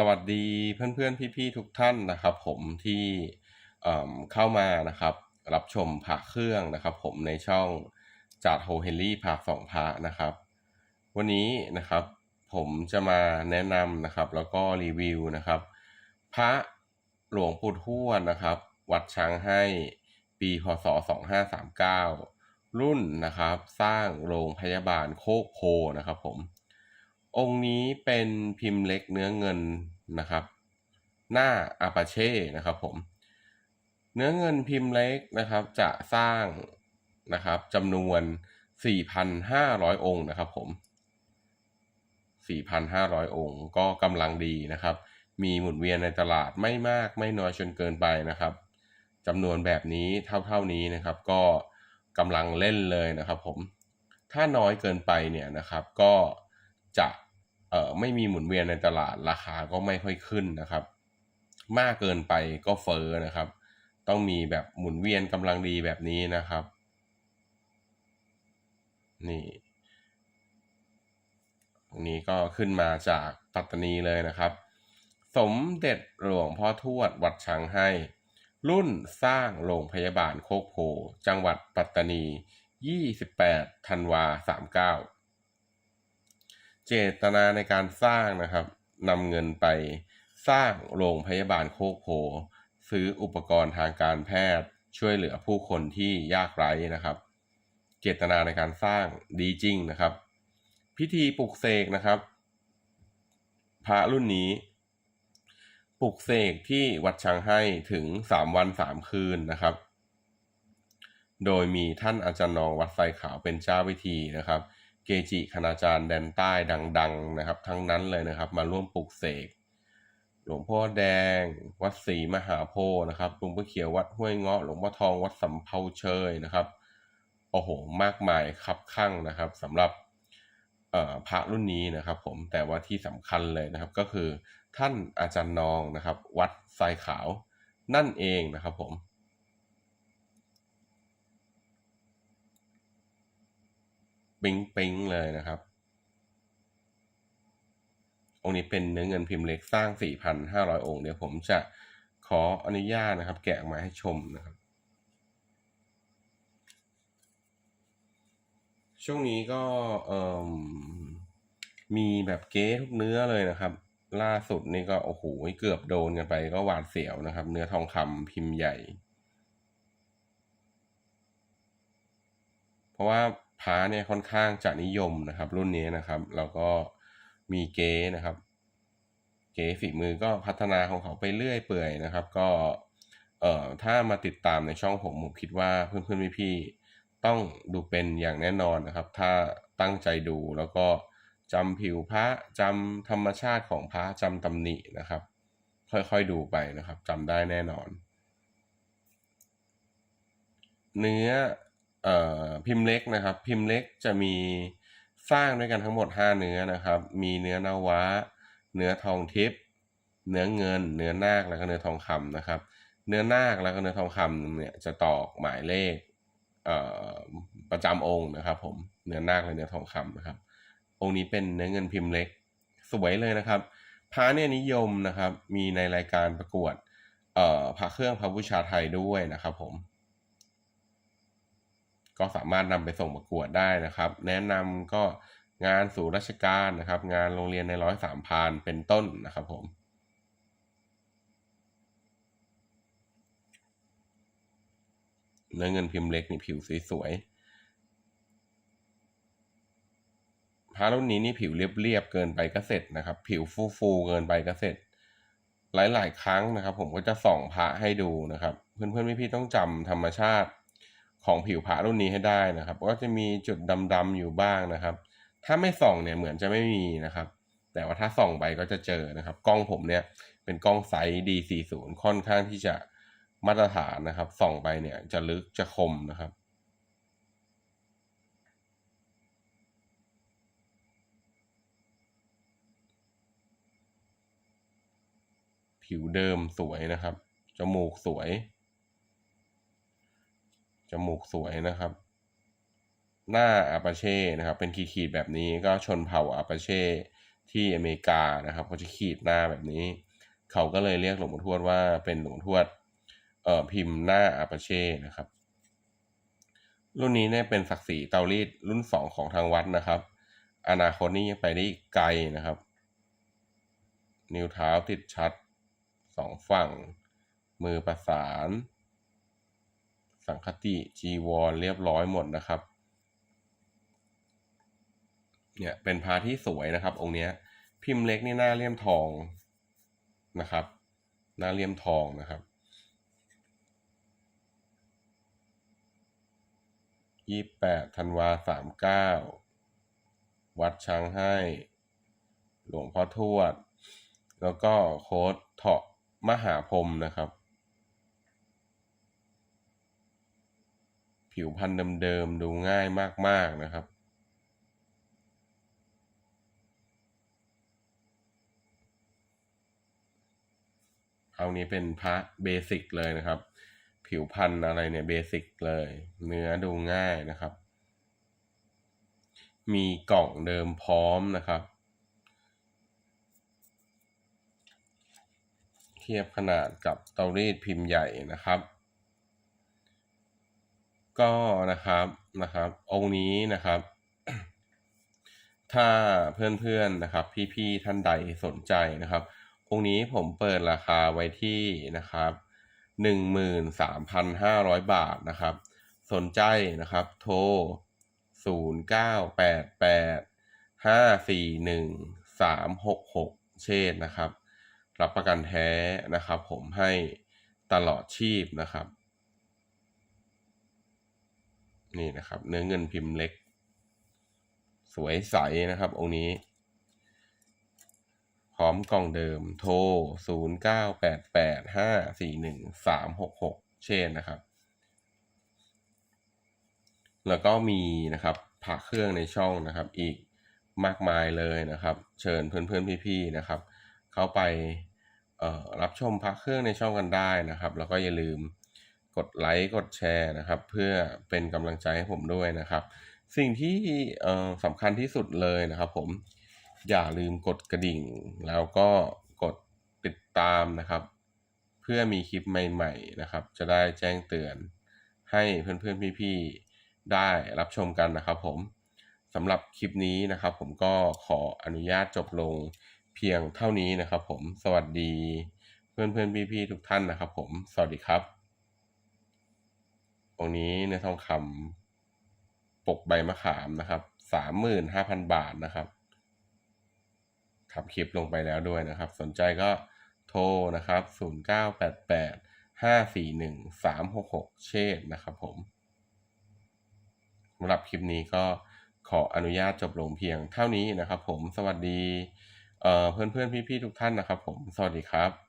สวัสดีเพื่อนๆ พี่ๆ ทุกท่านนะครับ ผมที่เอ่อเข้ามานะครับ รับชมพระเครื่องนะครับ ผมในช่องจัดโฮเฮนรี่พาสองพระนะครับ วันนี้นะครับผมจะมาแนะนำนะครับ แล้วก็รีวิวนะครับ พระหลวงปู่ทวดนะครับ วัดช้างให้ปีพศ 2539 รุ่นนะครับ สร้างโรงพยาบาลโคกโพนะครับผมองค์นี้เป็นพิมพ์เล็กเนื้อเงิน นะครับ หน้าอาปาเช่นะครับผม เนื้อเงินพิมพ์เล็กนะครับ จะสร้างนะครับจำนวน 4,500 องค์นะครับผม 4,500 องค์ ก็กำลังดีนะครับ มีหมุนเวียนในตลาดไม่มากไม่น้อยจนเกินไปนะครับจำนวนแบบนี้เท่าๆนี้นะครับ ก็กำลังเล่นเลยนะครับผม ถ้าน้อยเกินไปเนี่ยนะครับ ก็จะ เอ่อไม่มีหมุนเวียนในตลาดราคาก็ไม่ค่อยขึ้นนะครับ มากเกินไปก็เฟอ้อนะครับ ต้องมีแบบหมุนเวียนกำลังดีแบบนี้นะครับ นี่ตรงนี้ก็ขึ้นมาจากปัตตานีเลยนะครับ สมเด็จหลวงพ่อทวดวัดช้างให้ รุ่นสร้างโรงพยาบาลโคกโพจังหวัดปัตตานี 28ธันวา39 เจตนาในการสร้างนะครับนำเงินไปสร้างโรงพยาบาลโคกโพ ซื้ออุปกรณ์ทางการแพทย์ ช่วยเหลือผู้คนที่ยากไร้นะครับ เจตนาในการสร้างดีจริงนะครับ พิธีปลุกเสกนะครับ พระรุ่นนี้ ปลุกเสกที่วัดช้างให้ถึง 3 วัน 3 คืนนะครับ โดยมีท่านอาจารย์นองวัดไซขาวเป็นเจ้าวิธีนะครับ เกจิคณาจารย์แดนใต้ดังๆนะครับ ทั้งนั้นเลยนะครับ มาร่วมปลุกเสก หลวงพ่อแดง วัดศรีมหาโพธิ์นะครับหลวงพ่อเขียววัดห้วยเงาะหลวงพ่อทองวัดสำเภาเชยนะครับโอ้โหมากมายครับข้างนะครับสำหรับพระรุ่นนี้นะครับผมแต่ว่าที่สำคัญเลยนะครับก็คือท่านอาจารย์นองนะครับ วัดทรายขาวนั่นเองนะครับผม ปิ๊งปิ๊งเลยนะครับ องค์นี้เป็นเนื้อเงินพิมพ์เล็กสร้าง 4,500 องค์ เดี๋ยวผมจะขออนุญาตนะครับ แกะออกมาให้ชมนะครับ ช่วงนี้ก็เอ่มมีแบบเก๊ทุกเนื้อเลยนะครับ ล่าสุดนี่ก็โอ้โหเกือบโดนกันไปก็หวาดเสียวนะครับ เนื้อทองคำพิมพ์ใหญ่ เพราะว่า พระเนี่ยค่อนข้างจะนิยมนะครับ รุ่นนี้นะครับแล้วก็มีเก๊นะครับ เก๊ฝีมือก็พัฒนาของเขาไปเรื่อยเปื่อยนะครับ ก็เอ่อถ้ามาติดตามในช่องผมผมคิดว่าเพื่อนๆพี่ๆต้องดูเป็นอย่างแน่นอนนะครับ ถ้าตั้งใจดูแล้วก็จำผิวพระจำธรรมชาติของพระจำตำหนินะครับ ค่อยๆดูไปนะครับจำได้แน่นอน เนื้อ พิมพ์เล็กนะครับ พิมพ์เล็กจะมีสร้างด้วยกันทั้งหมด 5 เนื้อนะครับ มีเนื้อนาวะ เนื้อทองทิพย์เนื้อเงิน เนื้อนาคแล้วก็เนื้อทองคำนะครับ เนื้อนาคแล้วก็เนื้อทองคำเนี่ยจะตอกหมายเลขเประจำองค์นะครับ ผมเนื้อนาคและเนื้อทองคำนะครับ องค์นี้เป็นเนื้อเงินพิมพ์เล็ก สวยเลยนะครับพระเนี่ยนิยมนะครับ มีในรายการประกวดเอ่อพระเครื่องพระบูชาไทยด้วยนะครับผม ก็สามารถนำไปส่งประกวดได้นะครับ แนะนำก็งานสู่ราชการนะครับ งานโรงเรียนในร้อยสามพานเป็นต้นนะครับผมเนื้อเงินพิมพ์เล็กนี่ผิวสวยๆพระรุ่นนี้นี่ผิวเรียบๆเกินไปก็เสร็จนะครับ ผิวฟูๆเกินไปก็เสร็จ หลายๆ ครั้งนะครับ ผมก็จะส่องพระให้ดูนะครับ เพื่อนๆพี่ๆต้องจำธรรมชาติ ของผิวพระรุ่นนี้ให้ได้นะครับ ก็จะมีจุดดำๆอยู่บ้างนะครับ ถ้าไม่ส่องเนี่ยเหมือนจะไม่มีนะครับ แต่ว่าถ้าส่องไปก็จะเจอนะครับ กล้องผมเนี่ยเป็นกล้องไซส์ D40 ค่อนข้างที่จะมาตรฐานนะครับ ส่องไปเนี่ยจะลึกจะคมนะครับผิวเดิมสวยนะครับ จมูกสวย จมูกสวยนะครับ หน้าอาปาเช่นะครับ เป็นขีดๆแบบนี้ก็ชนเผ่าอาปาเช่ที่อเมริกานะครับเขาจะขีดหน้าแบบนี้ เขาก็เลยเรียกหลวงปู่ทวดว่าเป็นหลวงปู่ทวดเอ่อพิมพ์หน้าอาปาเช่นะครับ รุ่นนี้เนี่ยเป็นศักดิ์ศรีเตารีดรุ่นสองของทางวัดนะครับ อนาคตนี้ยังไปได้อีกไกลนะครับ นิ้วเท้าติดชัดสองฝั่ง มือประสาน สังคติจีวรเรียบร้อยหมดนะครับ เนี่ยเป็นพระที่สวยนะครับ องค์เนี้ย พิมพ์เล็กนี่หน้าเลี่ยมทองนะครับ หน้าเลี่ยมทองนะครับยี่แปดธันวาสามเก้าวัดช้างให้ หลวงพ่อทวด แล้วก็โค้ดเถาะมหาพรมนะครับ ผิวพันธุ์เดิมๆดูง่ายมากๆนะครับ เอานี้เป็นพระเบสิกเลยนะครับ ผิวพันธุ์อะไรเนี่ยเบสิกเลย เนื้อดูง่ายนะครับ มีกล่องเดิมพร้อมนะครับเทียบขนาดกับเตารีดพิมพ์ใหญ่นะครับ ก็นะครับนะครับองค์นี้นะครับ ถ้าเพื่อนๆนะครับ พี่ๆท่านใดสนใจนะครับ องค์นี้ผมเปิดราคาไว้ที่นะครับหนึ่งหมื่นสามพันห้าร้อยบาทนะครับ สนใจนะครับ โทรศูนย์เก้าแปดแปดห้าสี่หนึ่งสามหกหกเชษนะครับ รับประกันแท้นะครับ ผมให้ตลอดชีพนะครับ นี่นะครับ เนื้อเงินพิมพ์เล็ก สวยใสนะครับ องค์นี้ พร้อมกล่องเดิมโทร 0 9 8 8 5 4 1 3 6 6 เช่นนะครับ แล้วก็มีนะครับผักเครื่องในช่องนะครับ อีกมากมายเลยนะครับ เชิญเพื่อนๆพี่ๆนะครับ เข้าไปรับชมพักเครื่องในช่องกันได้นะครับ แล้วก็อย่าลืม กดไลค์กดแชร์นะครับ เพื่อเป็นกำลังใจให้ผมด้วยนะครับ สิ่งที่สำคัญที่สุดเลยนะครับผมอย่าลืมกดกระดิ่ง แล้วก็กดติดตามนะครับ เพื่อมีคลิปใหม่ๆนะครับ จะได้แจ้งเตือนให้เพื่อนๆพี่ๆได้รับชมกันนะครับผมสำหรับคลิปนี้นะครับ ผมก็ขออนุญาตจบลงเพียงเท่านี้นะครับ ผมสวัสดีเพื่อนๆพี่ๆทุกท่านนะครับ ผมสวัสดีครับ ตรงนี้ในอทองคำปกใบมะขามนะครับสามหมื่นห้าพันบาทนะครับทำคลิปลงไปแล้วด้วยนะครับ สนใจก็โทรนะครับ0988 541 366เชษนะครับผมสำหรับคลิปนี้ก็ขออนุญาตจบลงเพียงเท่านี้นะครับผม สวัสดีเอ่อนเพื่อนๆพี่ๆทุกท่านนะครับผม สวัสดีครับ